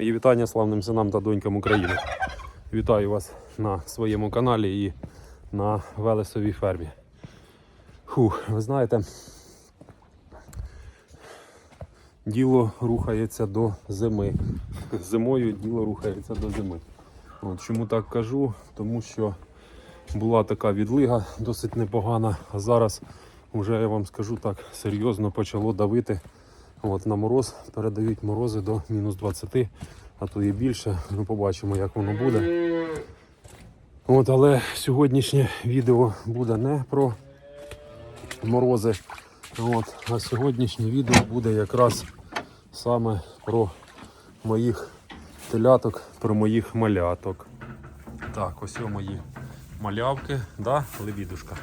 Мої вітання славним синам та донькам України. Вітаю вас на своєму каналі і на Велесовій фермі. Фух, ви знаєте, діло рухається до зими. Зимою діло рухається до зими. От, чому так кажу? Тому що була така відлига досить непогана, а зараз вже я вам скажу так серйозно почало давити. От, на мороз передають морози до мінус 20, а то і більше. Ми побачимо, як воно буде. От, але сьогоднішнє відео буде не про морози. От, а сьогоднішнє відео буде якраз саме про моїх теляток, про моїх маляток. Так, ось мої малявки, да, лебідушка.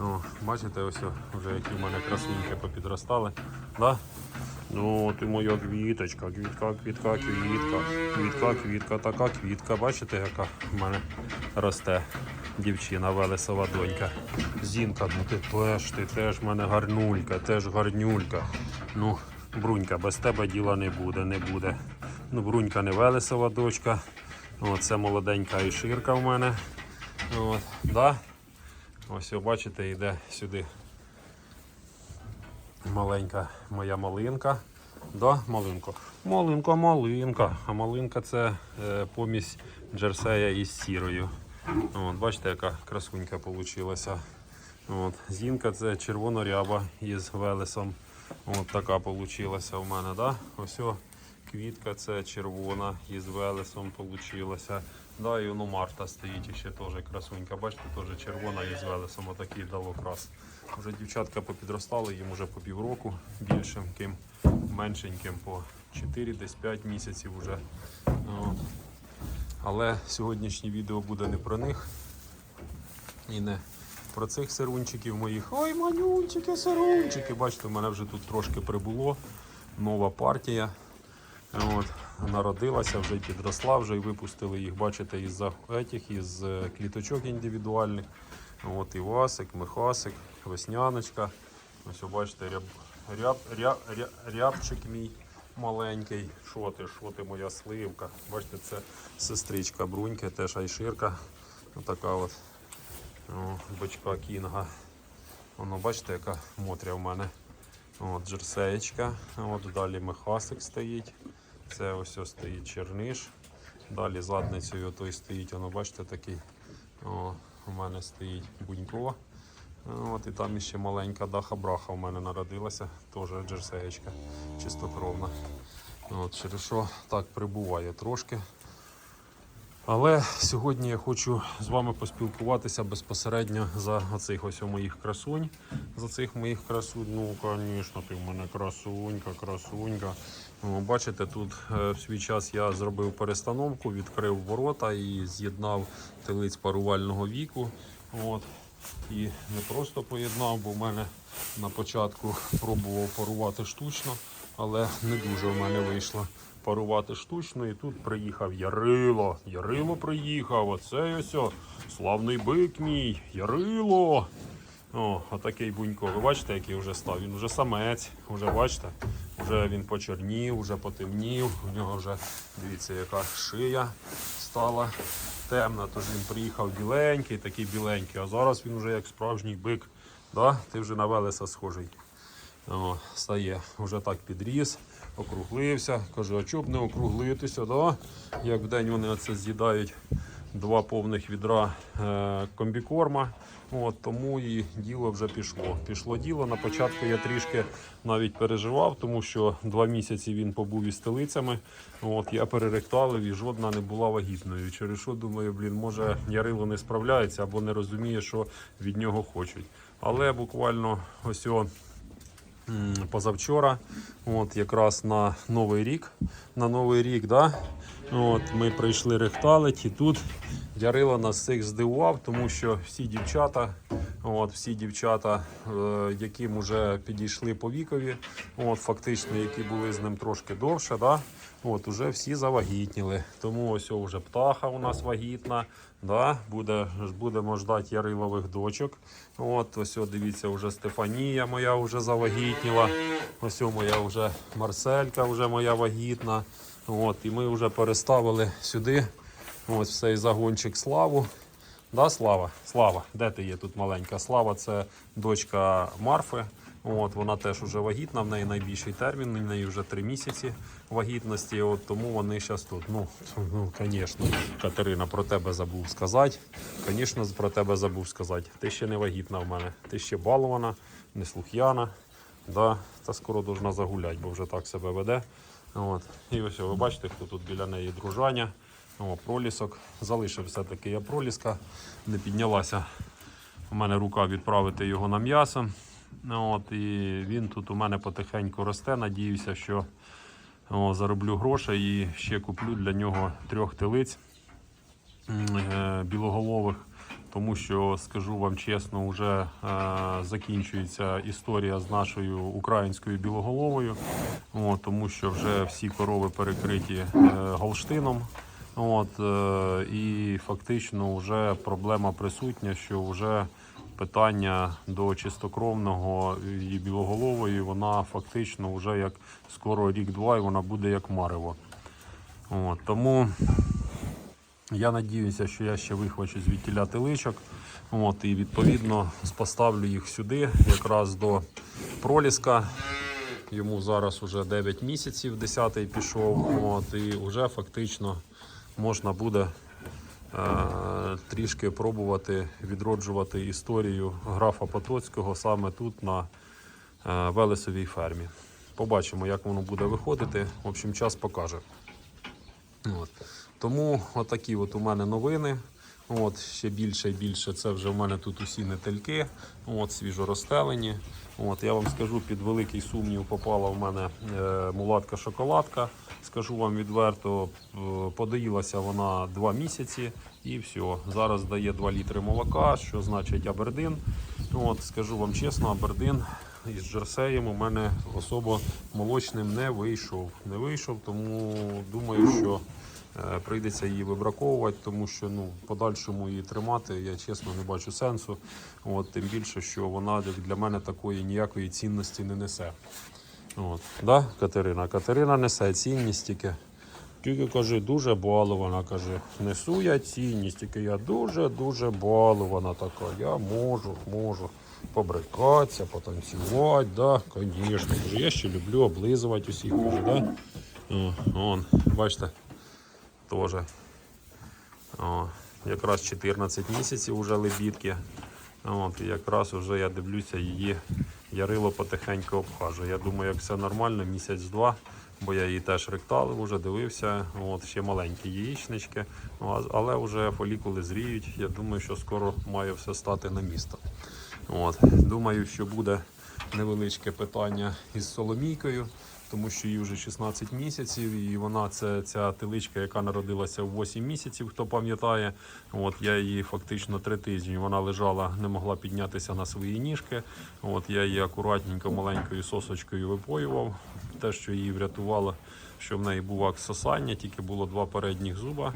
О, бачите, ось вже які в мене красуньки попідростали. Да? Ну, ти моя квіточка, квітка, квітка, квітка, квітка, квітка, така квітка. Бачите, яка в мене росте дівчина, Велесова донька. Зінка, ну ти теж, ти теж в мене гарнулька, теж гарнюлька. Ну, Брунька, без тебе діла не буде, не буде. Ну, Брунька не Велесова дочка. О, це молоденька іширка в мене. От, да? Ось, бачите, йде сюди маленька моя малинка. Да, малинко. Малинка, малинка. А малинка це е, помість джерсея із сірою. От, бачите, яка красунька вийшла. От, зінка це червоноряба із велесом. От така вийшла у мене. Да? Ось о, квітка це червона із велесом вийшла. Да, і воно Марта стоїть ще теж красунька. Бачите, теж червона із велесом. Отакий дав окрас. Вже дівчатка попідростали, їм вже по півроку більшим, ким меншеньким по 4, десь 5 місяців вже. От. Але сьогоднішнє відео буде не про них і не про цих сирунчиків моїх. Ой, манюнчики, сирунчики. Бачите, в мене вже тут трошки прибуло. Нова партія. От, народилася, вже підросла, вже й випустили їх, бачите, із етих, із е, кліточок індивідуальних. От і Васик, Михасик, Весняночка. Ось бачите, ряб, ряб, ряб, ряб, рябчик мій маленький. Що ти, що ти моя сливка? Бачите, це сестричка Бруньки, теж айширка. Отака от о, бочка кінга. Воно бачите, яка мотря в мене. От, джерсеєчка. От далі Михасик стоїть. Це ось ось стоїть черниш. Далі задницею той стоїть, воно бачите такий. О, у мене стоїть бунько. От, і там ще маленька даха-браха у мене народилася, теж джерсеєчка чистокровна. От, через що так прибуває трошки. Але сьогодні я хочу з вами поспілкуватися безпосередньо за оцих ось моїх красунь. За цих моїх красунь. Ну, звісно, ти в мене красунька, красунька. О, Бачите, тут е, в свій час я зробив перестановку, відкрив ворота і з'єднав телиць парувального віку. От. І не просто поєднав, бо в мене на початку пробував парувати штучно, але не дуже в мене вийшло парувати штучно. І тут приїхав Ярило. Ярило приїхав. Оце ось славний бик мій. Ярило. О, отакий бунько. Ви бачите, який вже став? Він вже самець, вже бачите, вже він почорнів, вже потемнів. У нього вже, дивіться, яка шия стала темна. Тож він приїхав біленький, такий біленький, а зараз він вже як справжній бик. Да? Ти вже на Велеса схожий. О, стає, вже так підріс, округлився. Каже, а чого б не округлитися, да? як в день вони оце з'їдають два повних відра е, комбікорма. От, тому і діло вже пішло. Пішло діло. На початку я трішки навіть переживав, тому що два місяці він побув із телицями. От, я переректалив і жодна не була вагітною. Через що думаю, блін, може Ярило не справляється або не розуміє, що від нього хочуть. Але буквально ось о. Позавчора, от якраз на Новий рік. На Новий рік, да? От, ми прийшли рехталить і тут Ярило нас всіх здивував, тому що всі дівчата, от, всі дівчата, е, яким вже підійшли по вікові, от, фактично, які були з ним трошки довше, да? от, уже всі завагітніли. Тому ось вже птаха у нас вагітна. Да? Буде, будемо ждати Ярилових дочок. От, ось дивіться, вже Стефанія моя вже завагітніла. Ось моя вже Марселька вже моя вагітна. От, і ми вже переставили сюди ось цей загончик славу. Да, Слава? Слава, де ти є тут маленька? Слава це дочка Марфи. От, вона теж вже вагітна, в неї найбільший термін, в неї вже три місяці вагітності, от, тому вони зараз тут. Ну, ну, звісно, Катерина, про тебе забув сказати. Звісно, про тебе забув сказати. Ти ще не вагітна в мене, ти ще балована, неслух'яна. Да, та скоро должна загуляти, бо вже так себе веде. От. І ось ви бачите, хто тут біля неї дружаня. О, пролісок. Залишив все-таки я проліска, не піднялася у мене рука відправити його на м'ясо. От, і він тут у мене потихеньку росте. Надіюся, що о, зароблю грошей і ще куплю для нього трьох телиць е, білоголових. Тому що скажу вам чесно, вже е, закінчується історія з нашою українською білоголовою, О, тому що вже всі корови перекриті е, голштином. От, е, і фактично вже проблема присутня, що вже питання до чистокровного і білоголової, вона фактично вже як скоро рік-два, і вона буде як марево. От, тому я надіюся, що я ще вихвачу звідтіля теличок. От, і відповідно поставлю їх сюди, якраз до проліска. Йому зараз вже 9 місяців, 10-й пішов. От, і вже фактично можна буде е, трішки пробувати відроджувати історію графа Потоцького саме тут на е, Велесовій фермі. Побачимо, як воно буде виходити. В общем, час покаже. От. Тому отакі от у мене новини. От, ще більше і більше. Це вже в мене тут усі нетельки, от, свіжо розстелені. От, я вам скажу, під великий сумнів попала в мене е, мулатка-шоколадка. Скажу вам відверто, е, подоїлася вона 2 місяці і все. Зараз дає 2 літри молока, що значить Абердин. От, скажу вам чесно, Абердин із Джерсеєм у мене особо молочним не вийшов. Не вийшов, тому думаю, що прийдеться її вибраковувати, тому що ну, подальшому її тримати я чесно не бачу сенсу. От, тим більше, що вона для мене такої ніякої цінності не несе. От. Да, Катерина? Катерина несе цінність тільки. Тільки каже, дуже балована, каже, несу я цінність, тільки я дуже-дуже балована така. Я можу, можу побрикатися, потанцювати, да, звісно. Я ще люблю облизувати усіх, каже, да? О, он, бачите, теж. О, якраз 14 місяців вже лебідки. От, і якраз вже я дивлюся, її ярило потихеньку обхажує. Я думаю, як все нормально, місяць-два, бо я її теж ректалив, вже дивився. От, ще маленькі яєчнички, Ну, але вже фолікули зріють. Я думаю, що скоро має все стати на місто. От, думаю, що буде невеличке питання із Соломійкою, тому що їй вже 16 місяців, і вона це ця теличка, яка народилася в 8 місяців, хто пам'ятає. От я її фактично три тижні. Вона лежала, не могла піднятися на свої ніжки. От я її акуратненько маленькою сосочкою випоював. Те, що її врятувало, що в неї був акт сосання, тільки було два передніх зуба.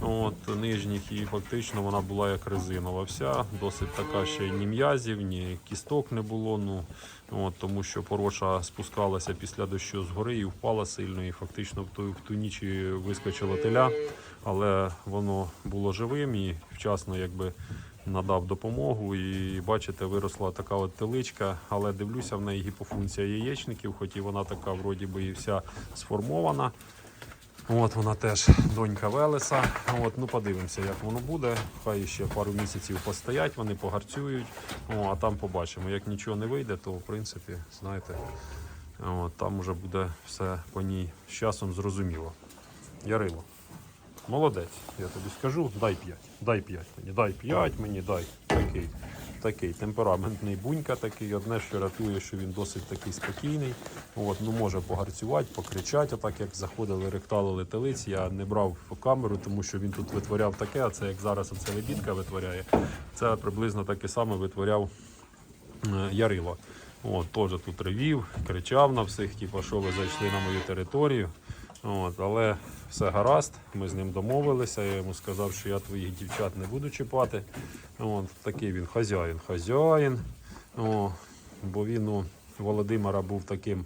От, нижніх, і фактично вона була як резинова вся, досить така ще ні м'язів, ні кісток не було. Ну, от, тому що пороша спускалася після дощу з гори і впала сильно, і фактично в ту, в ту ніч і вискочило теля, але воно було живим і вчасно якби надав допомогу. І бачите, виросла така от теличка, але дивлюся, в неї гіпофункція яєчників, хоч і вона така вроді би і вся сформована. От вона теж донька Велеса. От, ну подивимося, як воно буде. Хай ще пару місяців постоять, вони погарцюють. О, а там побачимо. Як нічого не вийде, то в принципі, знаєте, от, там вже буде все по ній з часом зрозуміло. Ярило. Молодець, я тобі скажу, дай 5. Дай 5 мені, дай 5 мені, дай. Такий, такий темпераментний бунька такий. Одне, що рятує, що він досить такий спокійний. От, ну може погарцювати, покричати, отак як заходили, ректалили телиць. Я не брав камеру, тому що він тут витворяв таке, а це як зараз оце лебідка витворяє. Це приблизно таке саме витворяв е, Ярило. От, теж тут ревів, кричав на всіх, типу, що ви зайшли на мою територію. От, але все гаразд, ми з ним домовилися. Я йому сказав, що я твоїх дівчат не буду чіпати. От, такий він хазяїн, хазяїн. О, бо він у Володимира був таким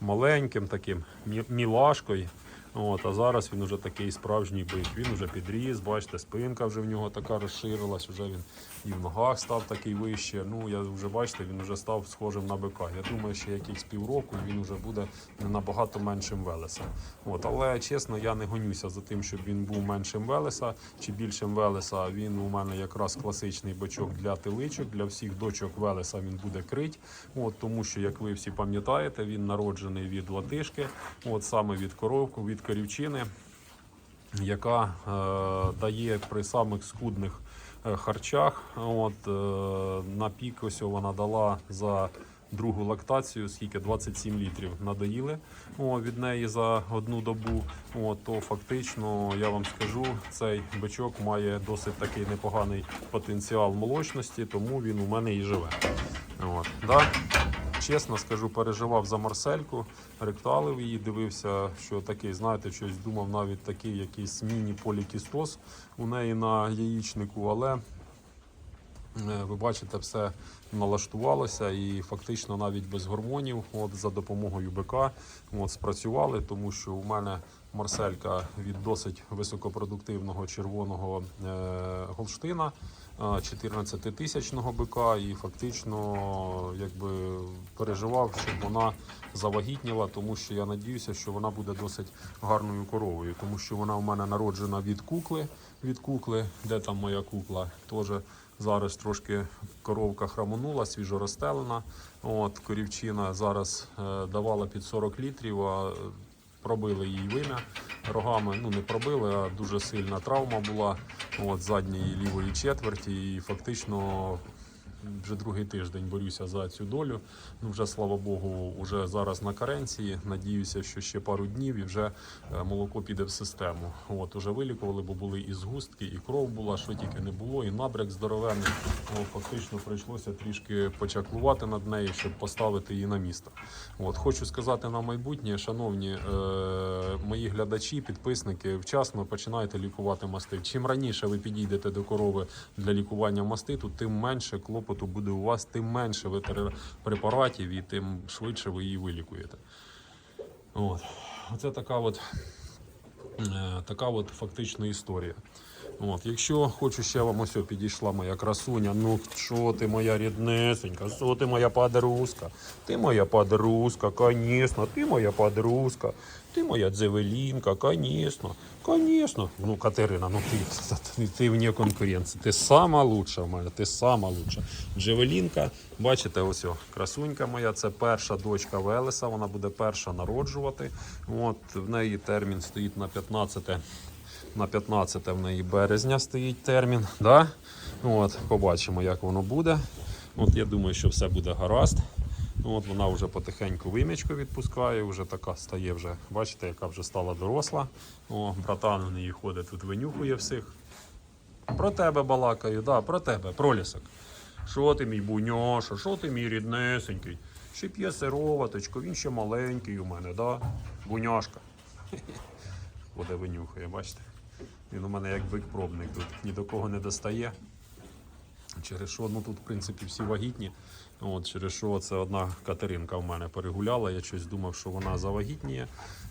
маленьким, таким мілашкою. От, а зараз він вже такий справжній бик. Він вже підріс, бачите, спинка вже в нього така розширилась, вже він і в ногах став такий вище. Ну, я вже бачите, він вже став схожим на бика. Я думаю, що якихось півроку він вже буде не набагато меншим велеса. От, але чесно, я не гонюся за тим, щоб він був меншим велеса чи більшим велеса. Він у мене якраз класичний бачок для теличок. Для всіх дочок велеса він буде крить. От, тому що, як ви всі пам'ятаєте, він народжений від латишки, от саме від коровку, від корівчини яка е, дає при самих скудних харчах. От, е, на пік ось вона дала за другу лактацію, скільки 27 літрів надоїли о, від неї за одну добу. О, то фактично, я вам скажу, цей бичок має досить такий непоганий потенціал молочності, тому він у мене і живе. От, да? Чесно скажу, переживав за Марсельку, ректалив її, дивився, що такий, знаєте, щось думав, навіть такий якийсь міні-полікістоз у неї на яєчнику, але е, ви бачите, все налаштувалося і фактично навіть без гормонів, от за допомогою БК, от спрацювали, тому що у мене Марселька від досить високопродуктивного червоного е, Голштина. 14-тисячного бика і фактично якби переживав, щоб вона завагітніла, тому що я надіюся, що вона буде досить гарною коровою, тому що вона у мене народжена від кукли. Від кукли, де там моя кукла, теж зараз трошки коровка храмонула, свіжо розстелена. От корівчина зараз е, давала під 40 літрів. а пробили її вим'я рогами. Ну не пробили, а дуже сильна травма була от задньої лівої четверті. І фактично вже другий тиждень борюся за цю долю. Ну вже слава Богу, вже зараз на каренції. Надіюся, що ще пару днів і вже е, молоко піде в систему. От уже вилікували, бо були і згустки, і кров була, що тільки не було, і набряк здоровенний. О, фактично прийшлося трішки почаклувати над нею, щоб поставити її на місто. От хочу сказати на майбутнє, шановні е, мої глядачі, підписники, вчасно починайте лікувати мастит. Чим раніше ви підійдете до корови для лікування маститу, тим менше клопоту буде у вас, тим менше ви препаратів і тим швидше ви її вилікуєте. От. Оце така от, е, така от фактична історія. От, якщо хочу ще вам ось підійшла моя красуня, ну що ти моя ріднесенька, що ти моя подружка, ти моя подружка, конечно, ти моя подружка, ти моя дзевелінка, конечно, конечно. Ну, Катерина, ну ти, ти, ти вне конкуренції, ти сама лучша в мене, ти сама лучша. Джевелінка, бачите, ось о, красунька моя, це перша дочка Велеса, вона буде перша народжувати. От, в неї термін стоїть на 15 на 15 в неї березня стоїть термін. Да? От, побачимо, як воно буде. От, я думаю, що все буде гаразд. От, вона вже потихеньку вимічку відпускає, вже така стає, вже, бачите, яка вже стала доросла. О, братан у неї ходить тут винюхує всіх. Про тебе балакаю, да, про тебе, пролісок. Що ти мій буньоша, що ти мій ріднесенький? Ще п'є сироваточку, він ще маленький у мене, да? Буняшка. Буде винюхає, бачите? Він у мене як бик пробник тут, ні до кого не достає. Через що, ну тут, в принципі, всі вагітні. От, через що це одна Катеринка в мене перегуляла. Я щось думав, що вона завагітніє.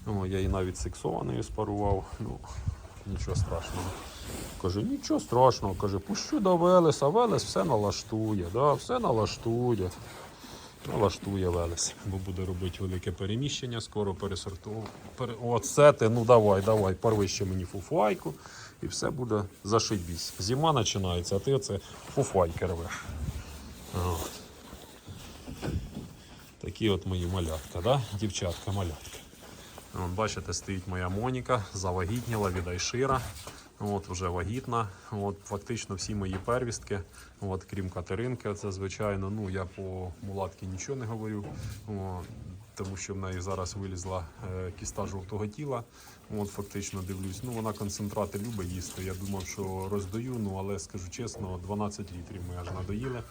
О, я її навіть сексованою спарував. Ну, нічого страшного. Каже, нічого страшного, каже, пущу до Велеса, Велес все налаштує, да, все налаштує. Налаштує Велес, бо буде робити велике переміщення, скоро пересортовувати. Пере... Оце ти, ну давай, давай, порви ще мені фуфайку і все буде зашибісь. Зима починається, а ти оце фуфайки рвеш. От. Такі от мої малятка, да? дівчатка малятка. Бачите, стоїть моя Моніка, завагітніла від Айшира. От, вже вагітна. От, фактично всі мої первістки, от, крім Катеринки, це звичайно. Ну, я по мулатки нічого не говорю, о, тому що в неї зараз вилізла е, кіста жовтого тіла. От, фактично дивлюсь. Ну, вона концентрати любить їсти. Я думав, що роздаю, ну, але скажу чесно, 12 літрів ми аж надоїли.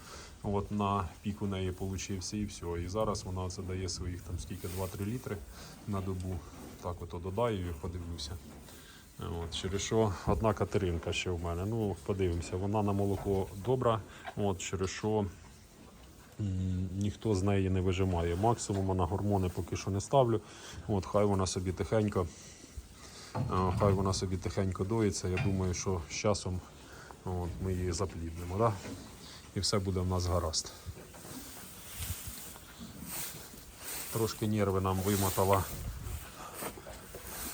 От на пік у неї получився і все. І зараз вона це дає своїх там скільки 2-3 літри на добу. Так от додаю і подивлюся. От, через що одна Катеринка ще в мене. Ну, подивимося, вона на молоко добра. От, через що ніхто з неї не вижимає. Максимум на гормони поки що не ставлю. От, хай вона собі тихенько Е, Хай вона собі тихенько доїться. Я думаю, що з часом от, ми її запліднемо. Да? І все буде в нас гаразд. Трошки нерви нам вимотала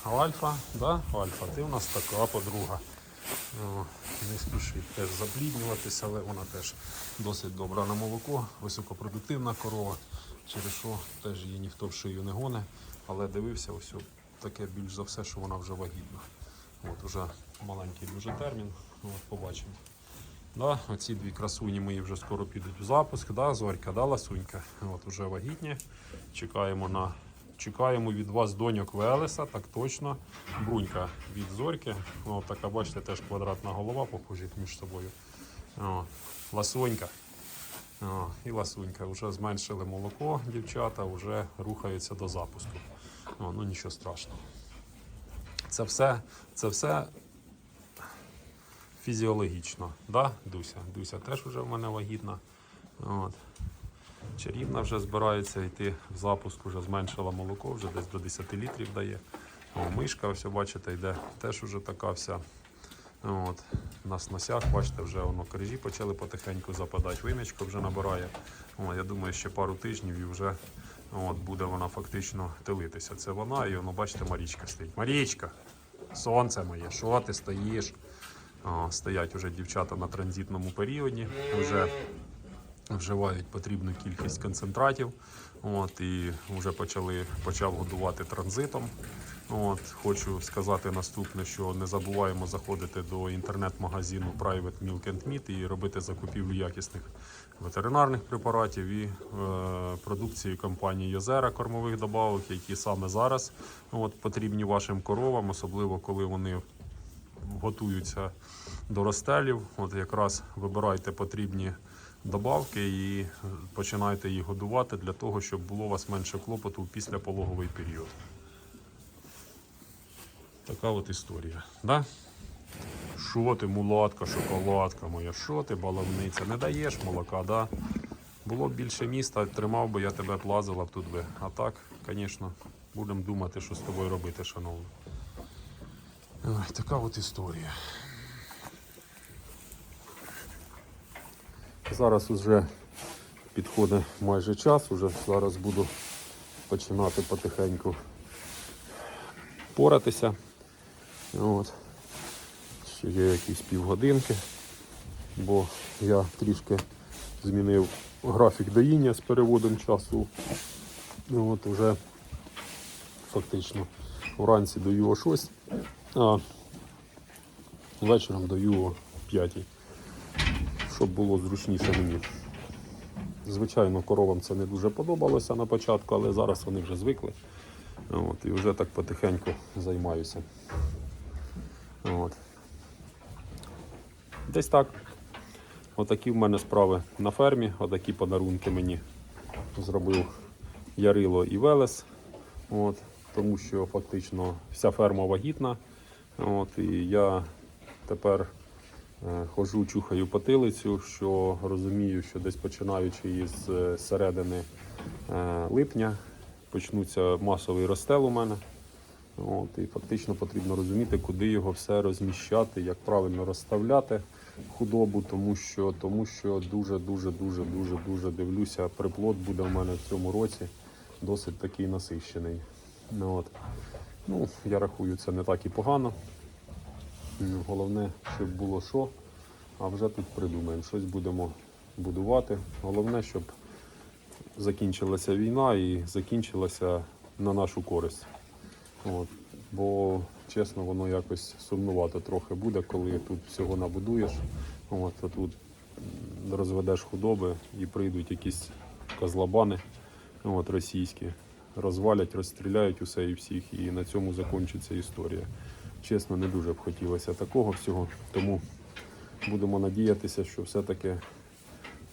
Альфа, да? Альфа, ти у нас така подруга. О, не спішить теж запліднюватися, але вона теж досить добра на молоко, високопродуктивна корова, через що теж її ніхто в шию не гоне. Але дивився, ось таке більш за все, що вона вже вагітна. От уже маленький дуже термін. От побачимо. Да, оці дві красуні мої вже скоро підуть в запуск. Да, Зорька, да, ласунька. От уже вагітні. Чекаємо на чекаємо від вас доньок Велеса, так точно. Брунька від зорьки. От така, бачите, теж квадратна голова похожі між собою. О, ласунька. О, і ласунька. Вже зменшили молоко, дівчата, вже рухаються до запуску. О, ну нічого страшного. Це все, це все фізіологічно. Да, Дуся? Дуся теж вже в мене вагітна. От. Чарівна вже збирається йти в запуск, вже зменшила молоко, вже десь до 10 літрів дає. О, мишка, ось бачите, йде теж вже така вся. От. На сносях, бачите, вже воно коржі почали потихеньку западати, виничка вже набирає. О, я думаю, ще пару тижнів і вже от, буде вона фактично тилитися. Це вона, і воно, бачите, Марічка стоїть. Марічка, сонце моє, що ти стоїш? О, стоять вже дівчата на транзитному періоді. Вже вживають потрібну кількість концентратів. От, і вже почали, почав годувати транзитом. От, хочу сказати наступне, що не забуваємо заходити до інтернет-магазину Private Milk and Meat і робити закупівлю якісних ветеринарних препаратів і е, продукції компанії Йозера кормових добавок, які саме зараз от, потрібні вашим коровам, особливо коли вони готуються до розстелів. От якраз вибирайте потрібні добавки і починайте їх годувати для того, щоб було у вас менше клопоту після пологовий період. Така от історія. Да? Що ти, мулатка, шоколадка моя, що ти, баловниця, не даєш молока, да? Було б більше міста, тримав би я тебе плазила б тут би. А так, звісно, будемо думати, що з тобою робити, шановна. Ой, така от історія. Зараз уже підходить майже час, уже зараз буду починати потихеньку поратися. От. Ще є якісь півгодинки, бо я трішки змінив графік доїння з переводом часу. От вже фактично вранці даю о 6, а вечором даю о 5 щоб було зручніше мені. Звичайно, коровам це не дуже подобалося на початку, але зараз вони вже звикли. От, і вже так потихеньку займаюся. От. Десь так. Отакі в мене справи на фермі, отакі подарунки мені зробив Ярило і Велес. От, тому що фактично вся ферма вагітна. От, і я тепер Хожу, чухаю потилицю, що розумію, що десь починаючи із е, середини е, липня почнуться масовий розстел у мене. От, і фактично потрібно розуміти, куди його все розміщати, як правильно розставляти худобу, тому що тому що дуже дуже дуже дуже дивлюся, приплод буде в мене в цьому році досить такий насищений. От. Ну, Я рахую, це не так і погано. Ну, Головне, щоб було що, а вже тут придумаємо, щось будемо будувати. Головне, щоб закінчилася війна і закінчилася на нашу користь. От. Бо, чесно, воно якось сумнувато трохи буде, коли тут всього набудуєш, от, а тут розведеш худоби і прийдуть якісь козлабани от, російські, розвалять, розстріляють усе і всіх, і на цьому закінчиться історія. Чесно, не дуже б хотілося такого всього, тому будемо надіятися, що все-таки е,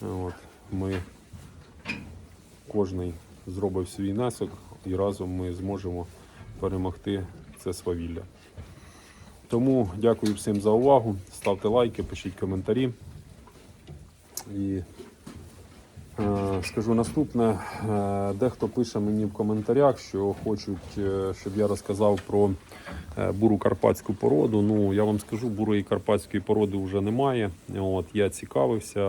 от, ми кожний зробив свій внесок і разом ми зможемо перемогти це свавілля. Тому дякую всім за увагу. Ставте лайки, пишіть коментарі. І Скажу наступне. Е, Дехто пише мені в коментарях, що хочуть, е, щоб я розказав про е, буру карпатську породу. Ну, я вам скажу, бурої карпатської породи вже немає. От, я цікавився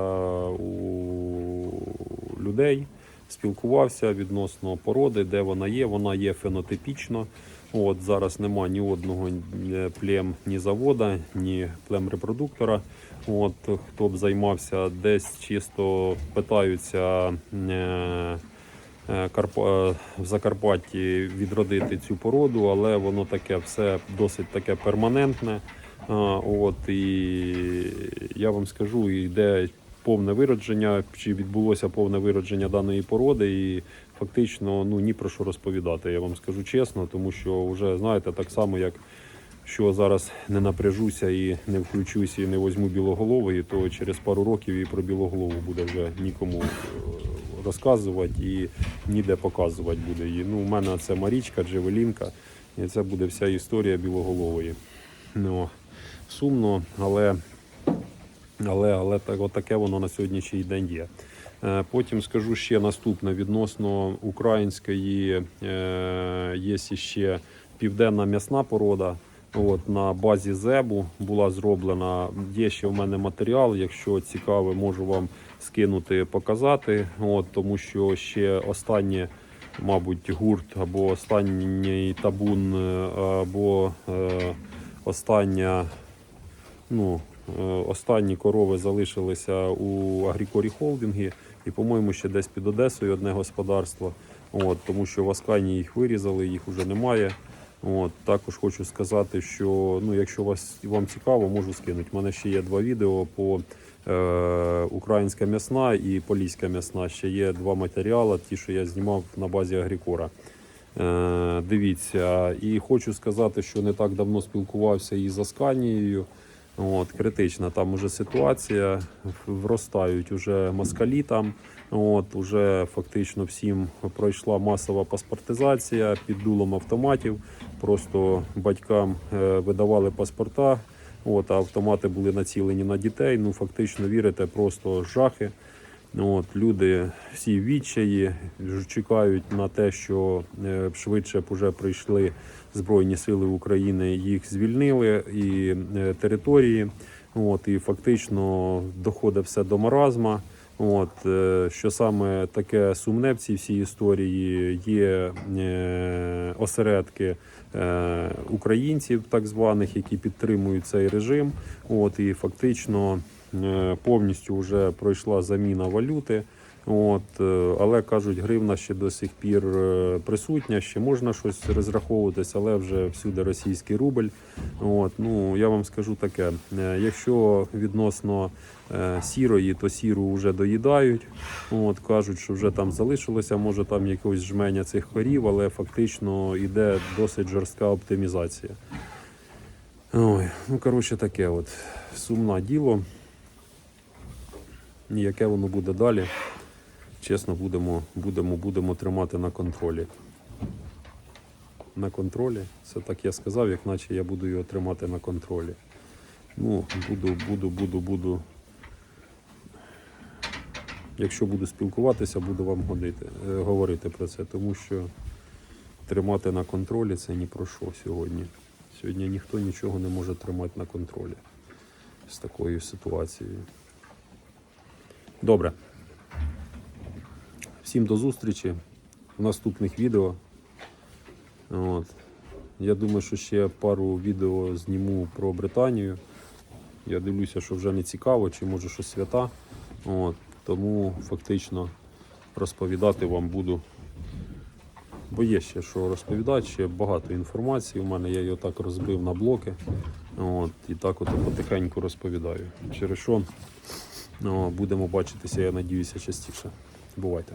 у людей, спілкувався відносно породи, де вона є. Вона є фенотипічно. От, зараз нема ні одного е, плем, ні завода, ні плем репродуктора. От, хто б займався десь чисто питаються е, е, Карпа, в Закарпатті відродити цю породу, але воно таке все досить таке перманентне. А, От, і я вам скажу, йде повне виродження, чи відбулося повне виродження даної породи, і фактично ну, ні про що розповідати, я вам скажу чесно, тому що вже знаєте, так само як що зараз не напряжуся і не включуся і не возьму білоголової, то через пару років і про білоголову буде вже нікому е, розказувати і ніде показувати буде її. Ну, у мене це Марічка, Джевелінка, і це буде вся історія білоголової. Ну, сумно, але, але, але так, от таке воно на сьогоднішній день є. Е, Потім скажу ще наступне відносно української е, є ще південна м'ясна порода. От, на базі зебу була зроблена. Є ще в мене матеріал. Якщо цікаво, можу вам скинути, показати. От, тому що ще останнє, мабуть, гурт або останній табун, е, або е, остання ну, е, останні корови залишилися у Агрікорі Холдингі, і, по-моєму, ще десь під Одесою одне господарство. От, тому що в Аскані їх вирізали, їх вже немає. От, також хочу сказати, що ну, якщо вас, вам цікаво, можу скинути. У мене ще є два відео по е, українська м'ясна і поліська м'ясна. Ще є два матеріали, ті, що я знімав на базі Агрікора. Е, дивіться, і хочу сказати, що не так давно спілкувався із Асканією. От, критична там уже ситуація, вростають уже москалі там. От, уже фактично всім пройшла масова паспортизація під дулом автоматів. Просто батькам е, видавали паспорта, от, а автомати були націлені на дітей. Ну, фактично вірите, просто жахи. От, люди всі відчаї чекають на те, що е, швидше б уже прийшли Збройні Сили України, їх звільнили і е, території. От, і фактично доходить все до маразма. От, е, що саме таке сумне в цій всій історії є осередки українців, так званих, які підтримують цей режим. От, і фактично повністю вже пройшла заміна валюти. От, е, але кажуть, гривна ще до сих пір е, присутня, ще можна щось розраховуватись, але вже всюди російський рубль. От, ну, я вам скажу таке: е, якщо відносно е, сірої, то сіру вже доїдають. От, кажуть, що вже там залишилося, може там якогось жменя цих корів, але фактично йде досить жорстка оптимізація. Ой, ну коротше, таке от сумне діло. Яке воно буде далі, чесно, будемо, будемо, будемо тримати на контролі. На контролі. Це так я сказав, як наче я буду його тримати на контролі. Ну, буду, буду, буду, буду. Якщо буду спілкуватися, буду вам говорити, е, говорити про це, тому що тримати на контролі це ні про що сьогодні. Сьогодні ніхто нічого не може тримати на контролі з такою ситуацією. Добре. Всім до зустрічі в наступних відео. От. Я думаю, що ще пару відео зніму про Британію. Я дивлюся, що вже не цікаво, чи може щось свята. От. Тому фактично розповідати вам буду. Бо є ще що розповідати, ще багато інформації. У мене я її так розбив на блоки. От, і так от потихеньку розповідаю. Через що будемо бачитися, я надіюся, частіше. Бувайте.